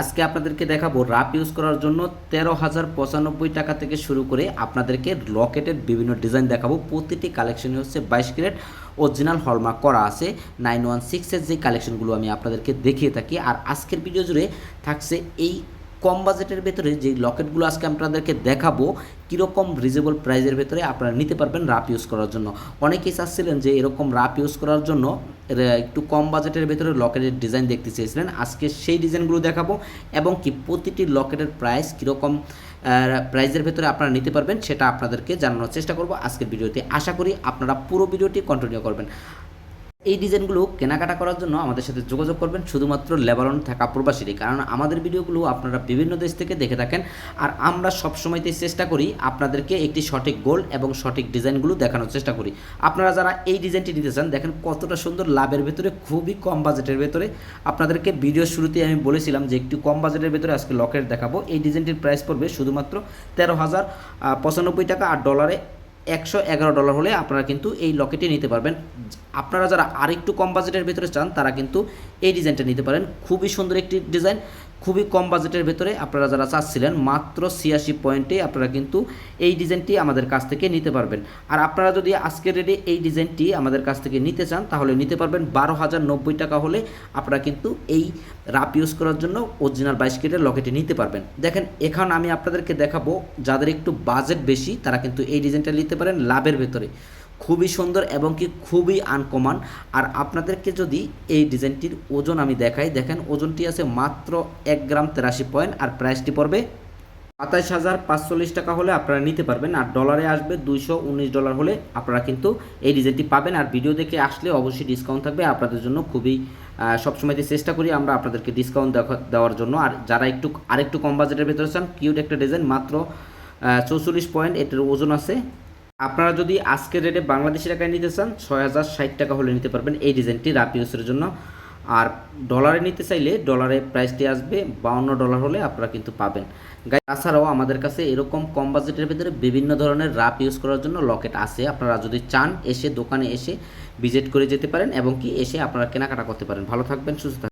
আজকে আপনাদেরকে দেখাবো রাপ ইউজ করার জন্য তেরো হাজার পঁচানব্বই টাকা থেকে শুরু করে আপনাদেরকে লকেটের বিভিন্ন ডিজাইন দেখাবো। প্রতিটি কালেকশনই হচ্ছে বাইশ ক্যারেট। অরিজিনাল হলমার্ক করা আছে। নাইন ওয়ান সিক্সের যে কালেকশনগুলো আমি আপনাদেরকে দেখিয়ে থাকি। আর আজকের ভিডিও জুড়ে থাকছে এই কম বাজেটের ভেতরে যে লকেটগুলো আজকে আপনাদেরকে দেখাবো, কীরকম রিজনেবল প্রাইজের ভেতরে আপনারা নিতে পারবেন রাপ ইউজ করার জন্য। অনেকেই চাচ্ছিলেন যে এরকম রাপ ইউজ করার জন্য একটু কম বাজেটের ভেতরে লকেটের ডিজাইন দেখতে চেয়েছিলেন। আজকে সেই ডিজাইনগুলো দেখাবো এবং কি প্রতিটি লকেটের প্রাইস কীরকম প্রাইজের ভেতরে আপনারা নিতে পারবেন সেটা আপনাদেরকে জানানোর চেষ্টা করব আজকের ভিডিওতে। আশা করি আপনারা পুরো ভিডিওটি কন্টিনিউ করবেন। এই ডিজাইনগুলো কেনাকাটা করার জন্য আমাদের সাথে যোগাযোগ করবেন, শুধুমাত্র লেবারন থাকা প্রবাসীরই। কারণ আমাদের ভিডিওগুলো আপনারা বিভিন্ন দেশ থেকে দেখে থাকেন, আর আমরা সব সবসময়তেই চেষ্টা করি আপনাদেরকে একটি সঠিক গোল এবং সঠিক ডিজাইনগুলো দেখানোর চেষ্টা করি। আপনারা যারা এই ডিজাইনটি নিতে চান, দেখেন কতটা সুন্দর লাভের ভেতরে, খুবই কম বাজেটের ভেতরে। আপনাদেরকে ভিডিও শুরুতে আমি বলেছিলাম যে একটু কম বাজেটের ভেতরে আজকে লকেট দেখাবো। এই ডিজাইনটির প্রাইস পড়বে শুধুমাত্র তেরো হাজার পঁচানব্বই টাকা, আর ডলারে একশো এগারো ডলার হলে আপনারা কিন্তু এই লকেটটি নিতে পারবেন। আপনারা যারা আরেকটু কম বাজেটের ভিতরে চান, তারা কিন্তু এই ডিজাইনটা নিতে পারেন। খুবই সুন্দর একটি ডিজাইন। খুবই কম বাজেটের ভেতরে আপনারা যারা চাচ্ছিলেন, মাত্র ছিয়াশি পয়েন্টে আপনারা কিন্তু এই ডিজাইনটি আমাদের কাছ থেকে নিতে পারবেন। আর আপনারা যদি আজকের রেডি এই ডিজাইনটি আমাদের কাছ থেকে নিতে চান, তাহলে নিতে পারবেন বারো হাজার নব্বই টাকা হলে আপনারা কিন্তু এই রাপ ইউজ করার জন্য অরিজিনাল বাইশ কেটের লকেটে নিতে পারবেন। দেখেন, এখন আমি আপনাদেরকে দেখাবো, যাদের একটু বাজেট বেশি, তারা কিন্তু এই ডিজাইনটা নিতে পারেন লাভের ভেতরে। খুবই সুন্দর এবং কি খুবই আনকমন আর আপনাদেরকে যদি এই ডিজাইনটির ওজন আমি দেখাই দেখেন ওজনটি আছে মাত্র এক গ্রাম তেরাশি পয়েন্ট আর প্রাইসটি পড়বে সাতাইশ হাজার পাঁচচল্লিশ টাকা হলে আপনারা নিতে পারবেন আর ডলারে আসবে দুইশো উনিশ ডলার হলে আপনারা কিন্তু এই ডিজাইনটি পাবেন। আর ভিডিও দেখে আসলে অবশ্যই ডিসকাউন্ট থাকবে। আপনাদের জন্য খুবই আহ, সবসময়তে চেষ্টা করি আমরা আপনাদেরকে ডিসকাউন্ট দেওয়ার জন্য। আর যারা একটু আরেকটু কম বাজেটের ভেতরে চান কিউট একটা ডিজাইন মাত্র চৌচল্লিশ পয়েন্ট এটার ওজন আছে আপনারা যদি আজকের রেটে বাংলাদেশি টাকায় নিতে চান ছয় হাজার ষাট টাকা হলে নিতে পারবেন এই ডিজাইনটি রাপ ইউজের জন্য। আর ডলারে নিতে চাইলে ডলারে প্রাইসটি আসবে, বাউন্ন ডলার হলে আপনারা কিন্তু পাবেন। তাছাড়াও আমাদের কাছে এরকম কম বাজেটের ভিতরে বিভিন্ন ধরনের রাপ ইউজ করার জন্য লকেট আছে। আপনারা যদি চান এসে দোকানে এসে ভিজিট করে যেতে পারেন এবং কি এসে আপনারা কেনাকাটা করতে পারেন। ভালো থাকবেন, সুস্থ